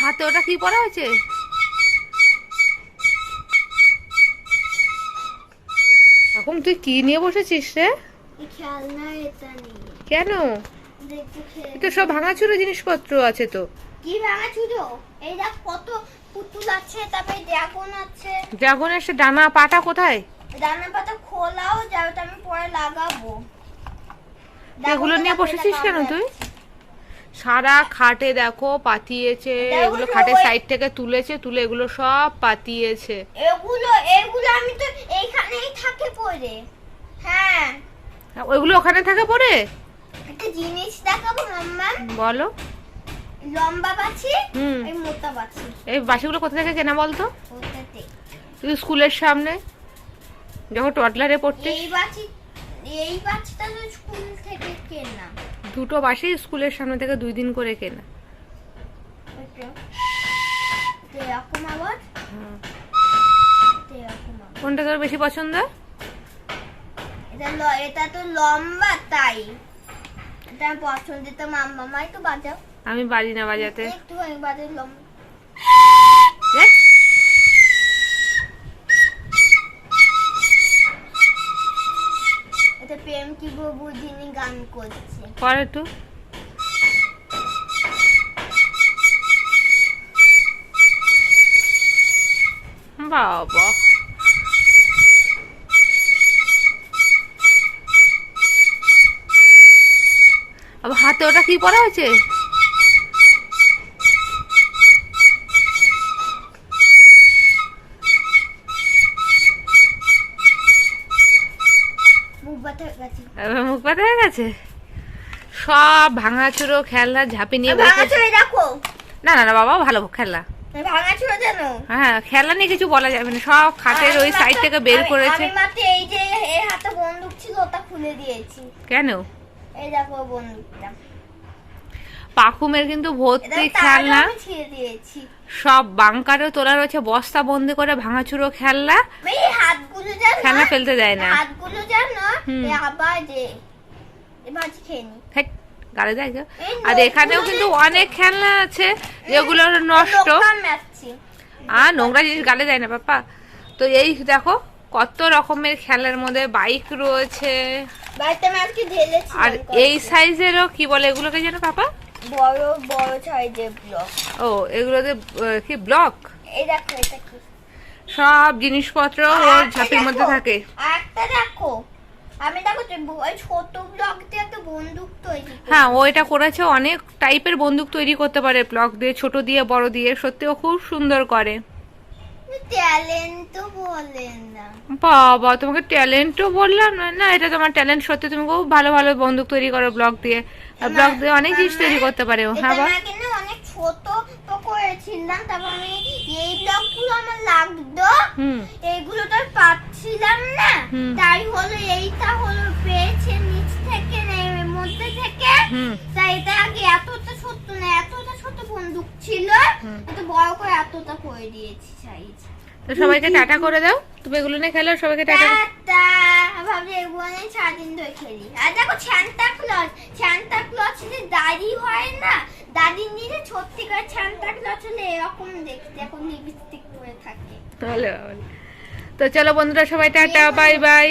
হাতে ওটা কি পরা হয়েছে? এখন তুই কি নিয়ে বসেছিস রে? কেন? তো সব ভাঙাচুরো জিনিসপত্র আছে তো। কি ভাঙা চুড়ো এই দেখ কত পুতুল আছে তারপরে ড্রাগন আছে। ড্রাগনের সে ডানা পাটা কোথায়? দানা পাতা খোলাও যাবে তো আমি পরে লাগাবো। এগুলো নিয়ে বসেছিস কেন তুই? সারা খাটে দেখো পাতিয়েছে এগুলো খাটের সাইড থেকে তুলেছে তুলে এগুলো সব পাতিয়েছে। এগুলো এগুলো আমি তো এইখানেই থাকে পরে হ্যাঁ। ওইগুলো ওখানে থাকে পড়ে? একটা জিনিস দেখাবো মাম্মা বলো। লম্বা বাছি হুম। এই মোটা বাছি। এই বাসিগুলো কোথা থেকে কেনা বলতো? তুই স্কুলের সামনে। যখন টটলারে পড়তে। এই বাছি এই তো স্কুল থেকে কেনা। দুটো বাসি স্কুলের সামনে থেকে দুই দিন করে কেনা। কোনটা তোর বেশি পছন্দ? এটা ল- এটা তো লম্বা তাই। এটা পছন্দ তো বাজাও। আমি পারি না বাজাতে। একটু বাজে লম্বা। এটা প্রেম কি যিনি গান করছে পরে একটু। বাবা। আবার হাতে ওটা কি পরা হয়েছে? এবার মুখ পাতা হয়ে গেছে? সব ভাঙাচুরো খেলনা ঝাঁপি নিয়ে না না না বাবা ভালো খেলনা। হ্যাঁ খেলনা নিয়ে কিছু বলা যাবে না। সব খাটের ওই সাইড থেকে বের করেছে। এই যে এই হাতে বন্দুক ছিল ওটা খুলে দিয়েছি। কেন? এই দেখো বন্দুকটা। পাখুমের কিন্তু ভর্তি খেলনা। সব বাংকারেও তোলা রয়েছে বস্তা বন্দি করে ভাঙাচুরো খেলনা। খেলনা ফেলতে দেয় না। গালে দেয়। আর এখানেও কিন্তু অনেক খেলনা আছে যেগুলো নষ্ট। আর নোংরা জিনিস গালে দেয় না পাপা তো এই দেখো কত রকমের খেলার মধ্যে বাইক রয়েছে। আর এই সাইজেরও কি বলে এগুলোকে যেন পাপা বড় বড় সাইজের ব্লক ও এগুলোতে কি ব্লক এই দেখো এটা কি? সব জিনিসপত্র ওর ঝাঁপির মধ্যে থাকে। একটা দেখো। আমি দেখো ওই ছোট ব্লক দিয়ে একটা বন্দুক তৈরি হ্যাঁ ও এটা করেছে অনেক টাইপের বন্দুক তৈরি করতে পারে ব্লক দিয়ে ছোট দিয়ে বড় দিয়ে। সত্যি ও খুব সুন্দর করে ট্যালেন্ট তো বলেন না বাবা তোমাকে ট্যালেন্টও বললাম? না না এটা তোমার ট্যালেন্ট সত্যি তুমি খুব ভালো ভালো বন্দুক তৈরি করো ব্লক দিয়ে। আর ব্লক দিয়ে অনেক জিনিস তৈরি করতে পারে হ্যাঁ বা আমাকে না অনেক ছোট তো করেছিলাম তারপর আমি এই ব্লকগুলো আমার লাগতো। এইগুলো তো পাচ্ছিলাম না। তাই হলো এইটা হলো পেয়েছে নিচ থেকে মধ্যে থেকে। তাই এটা আগে এতটা ছোট না এতটা ছোট বন্দুক ছিল। এত বড় এতটা করে দিয়েছি সাইজ। তো সবাইকে টাটা করে দাও। তুমি এগুলো নিয়ে খেলো সবাইকে টাটা করে- টাটা! ভাবছি এগুলো নিয়ে সারাদিন ধরে খেলি। আর দেখো স্যান্টা ক্লজ স্যান্টা ক্লজ যে দাড়ি হয় না দাড়ি নিয়ে সত্যিকার স্যান্টা ক্লজ হলে এরকম দেখতে এখন লিপস্টিক পরে থাকে। ভালো। ভালো তো চলো বন্ধুরা সবাই টাটা বাই বাই